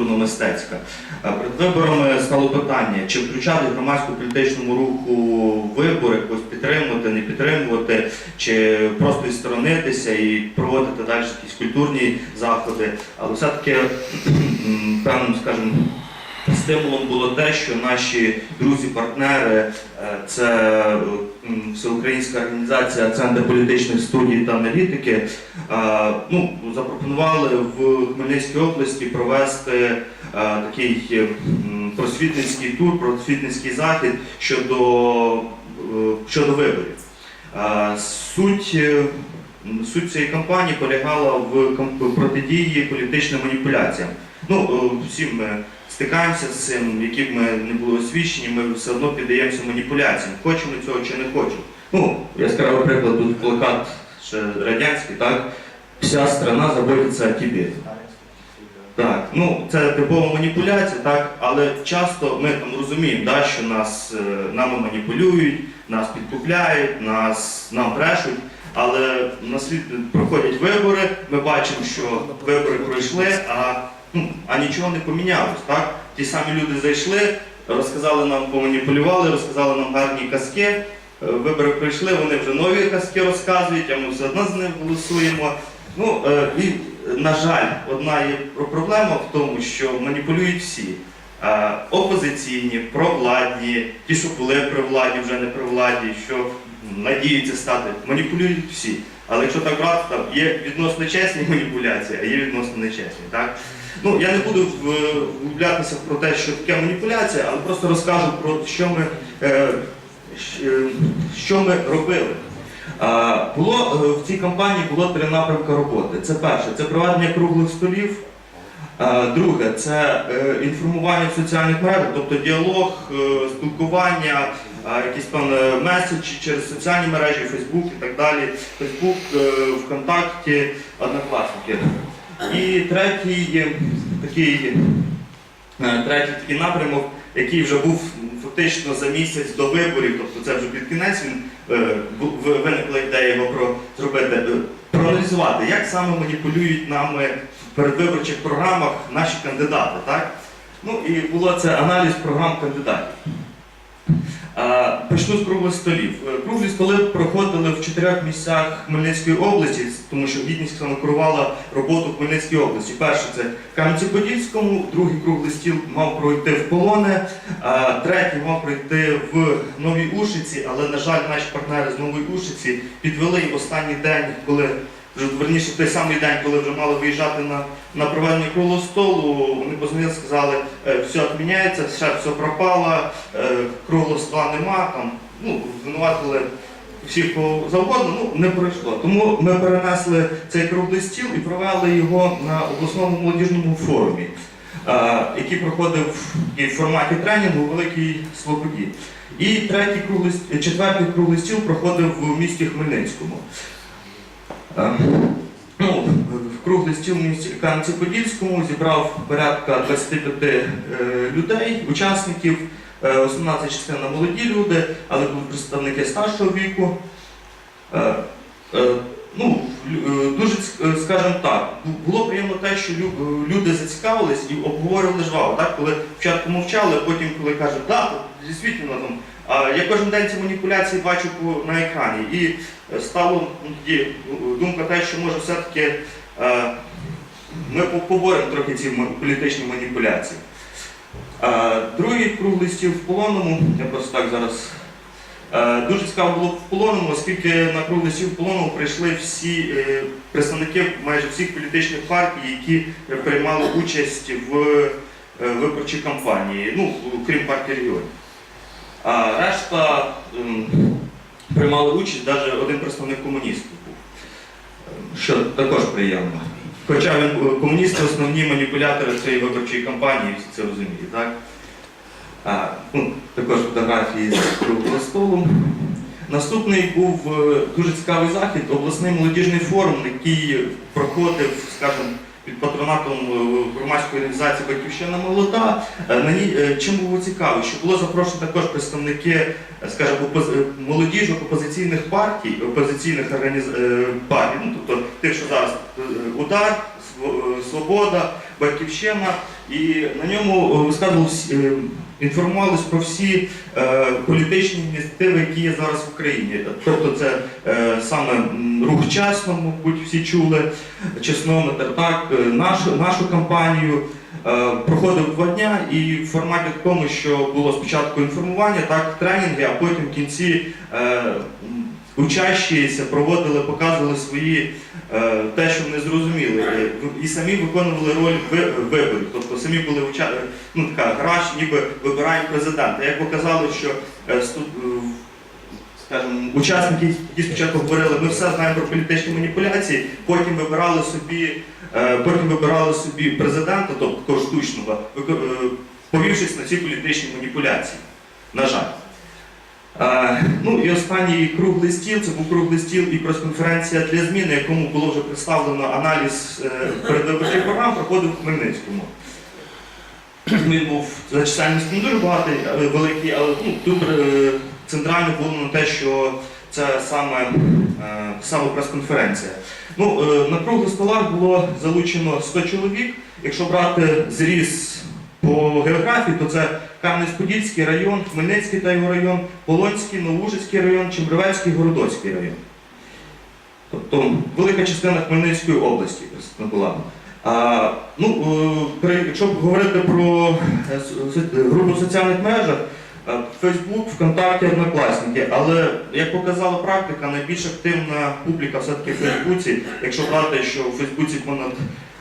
культурно-мистецька. Е, Перед виборами стало питання, чи включати громадську політичному руху вибори, якось підтримувати, не підтримувати, чи просто відсторонитися і проводити далі якісь культурні заходи. Але все-таки певним, скажімо, стимулом було те, що наші друзі-партнери, е, це Всеукраїнська організація Центр політичних студій та аналітики, е, ну, запропонували в Хмельницькій області провести е, такий просвітницький тур, просвітницький захід щодо, щодо виборів. Суть, суть цієї кампанії полягала в протидії політичним маніпуляціям. Ну, е, всі ми стикаємося з цим, які б ми не були освічені, ми все одно піддаємося маніпуляціям. Хочемо цього чи не хочемо. Ну, яскравий приклад тут плакат ще радянський, так? Вся страна заботиться о тебе. Так, ну це типова маніпуляція, так, але часто ми там розуміємо, да, що нас е, нами маніпулюють, нас підкупляють, нас нам брешуть. Але на світ проходять вибори, ми бачимо, що вибори пройшли, а, ну, а нічого не помінялось. Так? Ті самі люди зайшли, розказали нам, поманіпулювали, розказали нам гарні казки. Е, Вибори прийшли, вони вже нові казки розказують, а ми все одно з ними голосуємо. Ну, е, і, на жаль, одна є проблема в тому, що маніпулюють всі. Е, Опозиційні, провладні, ті, що були при владі, вже не при владі, що надіються стати, маніпулюють всі. Але якщо так брати, там є відносно чесні маніпуляції, а є відносно нечесні. Так? Ну, я не буду вглублятися про те, що таке маніпуляція, але просто розкажу про що ми, е, е, що ми робили. Було е, в цій кампанії було три напрямки роботи. Це перше, це проведення круглих столів. Друге, це е, інформування в соціальних мережах, тобто діалог, е, спілкування, якісь певні меседжі через соціальні мережі, Фейсбук і так далі. Фейсбук, е, ВКонтакті, однокласники. І третій такий, е, третій такий напрямок, який вже був фактично за місяць до виборів, тобто це вже під кінець він е, виникла ідея його про зробити, е, проаналізувати, як саме маніпулюють нами в передвиборчих програмах наші кандидати. Так? Ну і було це аналіз програм кандидатів. Почну з круглих столів. Е, Круглі столи проходили в чотирьох місцях Хмельницької області, тому що гідність саме роботу в Хмельницькій області. Перше це в Кам'янці-Подільському, другий круглий стіл мав пройти в Полоне, третій мав пройти в Новій Ушиці, але, на жаль, наші партнери з Нової Ушиці підвели в останній день, коли верніше в той самий день, коли вже мали виїжджати на, на проведення круглого столу, вони позвонили, сказали, «Е, все відміняється, все, все пропало, е, круглого стола нема, там, ну, звинуватили всіх кого завгодно, ну, не пройшло. Тому ми перенесли цей круглий стіл і провели його на обласному молодіжному форумі, е, який проходив в форматі тренінгу у Великій Слободі. І третій круглий, четвертий круглий стіл проходив в місті Хмельницькому. Е, Ну, в круглий стіл Кам'янці-Подільському зібрав порядка 25 е, людей, учасників. Е, Основна це частина молоді люди, але були представники старшого віку. Ну, дуже, скажімо так, було приємно те, що люди зацікавились і обговорювали жваво. Так? Коли спочатку мовчали, потім коли кажуть, так, дійсно там. Я кожен день ці маніпуляції бачу на екрані. І е, стало ну, тоді е, думка те, що може все-таки е, ми поборемо трохи ці політичні маніпуляції. Е, Другий круглий стіл в полонному, я просто так зараз. Дуже цікаво було в полоному, оскільки на круглий стіл в полоному прийшли всі представники майже всіх політичних партій, які приймали участь в виборчій кампанії, ну, крім партії регіонів. А решта приймали участь, навіть один представник комуністів був, що також приємно. Хоча він е, комуністи основні маніпулятори цієї виборчої кампанії, всі це розуміють, так? А, ну, також фотографії з круглого столу. Наступний був е, дуже цікавий захід, обласний молодіжний форум, який проходив, скажімо, під патронатом е, громадської організації Батьківщина молода. Е, е, чим було цікаво, що було запрошено також представники, скажімо, молодіжок опозиційних партій, опозиційних організ... партій, ну тобто тих, що зараз удар, свобода, Батьківщина, і на ньому е, е, про всі е, політичні ініціативи, які є зараз в Україні. Тобто це е, саме рух чесно, мабуть, всі чули, чеснометр, так, е, нашу, нашу кампанію. Е, Проходив два дня і в форматі такому, що було спочатку інформування, так, тренінги, а потім в кінці е, учащіся проводили, показували свої е, те, що вони зрозуміли, е, і самі виконували роль виборів. Самі були е, ну, така гра, що ніби вибирають президента. Як показало, що е, е, скажімо, учасники, які спочатку говорили, ми все знаємо про політичні маніпуляції, потім вибирали собі, потім вибирали собі президента, тобто штучного, повівшись на ці політичні маніпуляції. На жаль. Ну і останній круглий стіл, це був круглий стіл і прес-конференція для змін, на якому було вже представлено аналіз передвиборчих програм, проходив в Хмельницькому. Він був за чисельністю не дуже багатий, е, великий, але ну, тут е, центрально було на те, що це саме, е, саме прес-конференція. Ну, на круглих столах було залучено 100 чоловік. Якщо брати зріз по географії, то це Кам'янець-Подільський район, Хмельницький та його район, Полонський, Новужицький район, Чембривецький, Городоцький район. Тобто велика частина Хмельницької області була. А, ну, е, якщо говорити про е, групу в соціальних мережах, е, Facebook, ВКонтакті, Однокласники, але як показала практика, найбільш активна публіка все-таки в Фейсбуці, якщо брати, що в Фейсбуці понад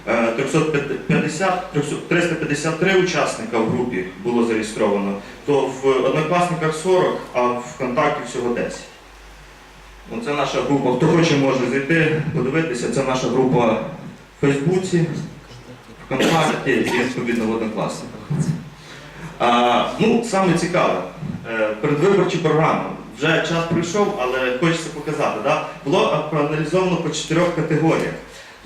е, 350, 353 учасника в групі було зареєстровано, то в Однокласниках 40, а в ВКонтакті всього 10. Ну, Це наша група. Хто хоче, може зайти, подивитися. Це наша група в Фейсбуці, ВКонтакті і відповідно в Однокласниках. Ну, саме цікаве, е, передвиборчі програми. Вже час прийшов, але хочеться показати. Да? Було проаналізовано по чотирьох категоріях.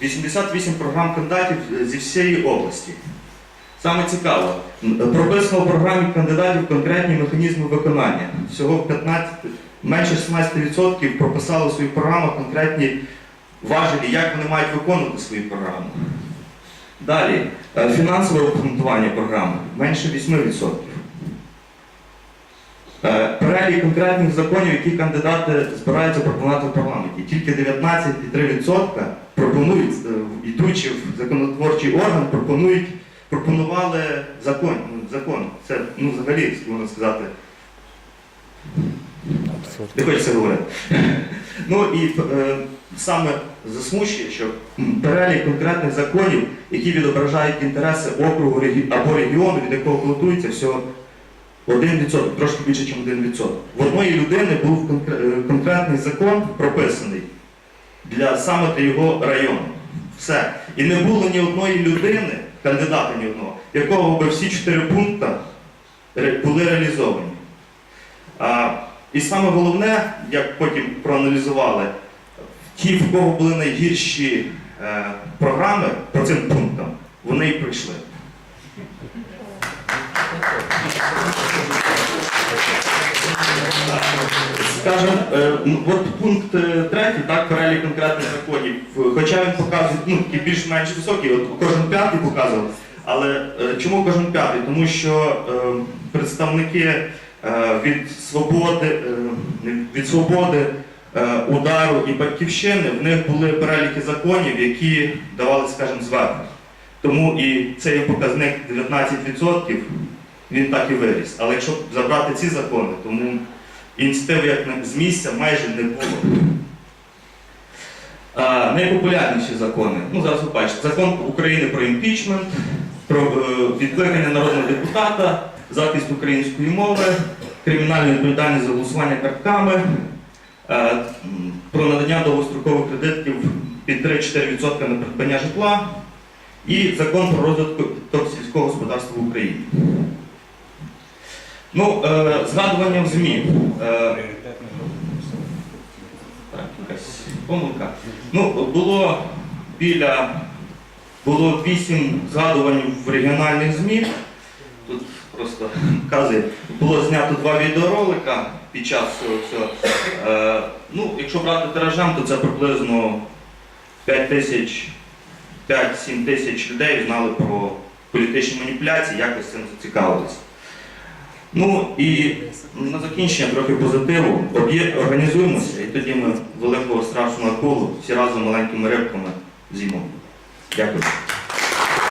88 програм кандидатів зі всієї області. Саме цікаво, прописано в програмі кандидатів конкретні механізми виконання. Всього 15, менше 16% прописали в своїх програмах конкретні важелі, як вони мають виконувати свої програми. Далі, е, фінансове обґрунтування програми менше 8%. Е, Перелік конкретних законів, які кандидати збираються пропонувати в парламенті. Тільки 19,3% пропонують, е, йдучи в законотворчий орган, пропонують, пропонували закон. ну, закон. Це ну, взагалі, можна сказати, не хочеться говорити. Ну і саме засмучує, що перелік конкретних законів, які відображають інтереси округу або регіону, від якого балотується, всього 1%, трошки більше, ніж 1%. В одної людини був е, конкретний закон прописаний для саме для його району. Все. І не було ні одної людини, кандидата ні одного, якого би всі чотири пункти були реалізовані. А, і саме головне, як потім проаналізували, ті, в кого були найгірші е, програми по цим пунктам, вони і пройшли. Скажем, е, от пункт е, третій, так, перелік конкретних законів, хоча він показує, ну, більш-менш високий, от кожен п'ятий показував. Але е, чому кожен п'ятий? Тому що е, представники е, від свободи, е, від свободи, удару і батьківщини, в них були переліки законів, які давали, скажімо, зверху. Тому і цей показник 19%, він так і виріс. Але якщо забрати ці закони, тому ініціативи як з місця майже не було. А, найпопулярніші закони. Ну, зараз ви бачите, закон України про імпічмент, про е, відкликання народного депутата, захист української мови, кримінальну відповідальність за голосування картками, е, про надання довгострокових кредитів під 3-4% на придбання житла і закон про розвиток сільського господарства в Україні. Ну, е, згадування в ЗМІ. Е, так, якась помилка. Ну, було біля було вісім згадувань в регіональних ЗМІ. Тут просто вказує, було знято два відеоролика під час цього всього. Е, ну, якщо брати тиражем, то це приблизно 5 тисяч 5-7 тисяч людей знали про політичні маніпуляції, якось цим зацікавилися. Ну і на закінчення трохи позитиву. Об'є- Організуємося, і тоді ми великого страшного акулу всі разом маленькими рибками зіймемо. Дякую.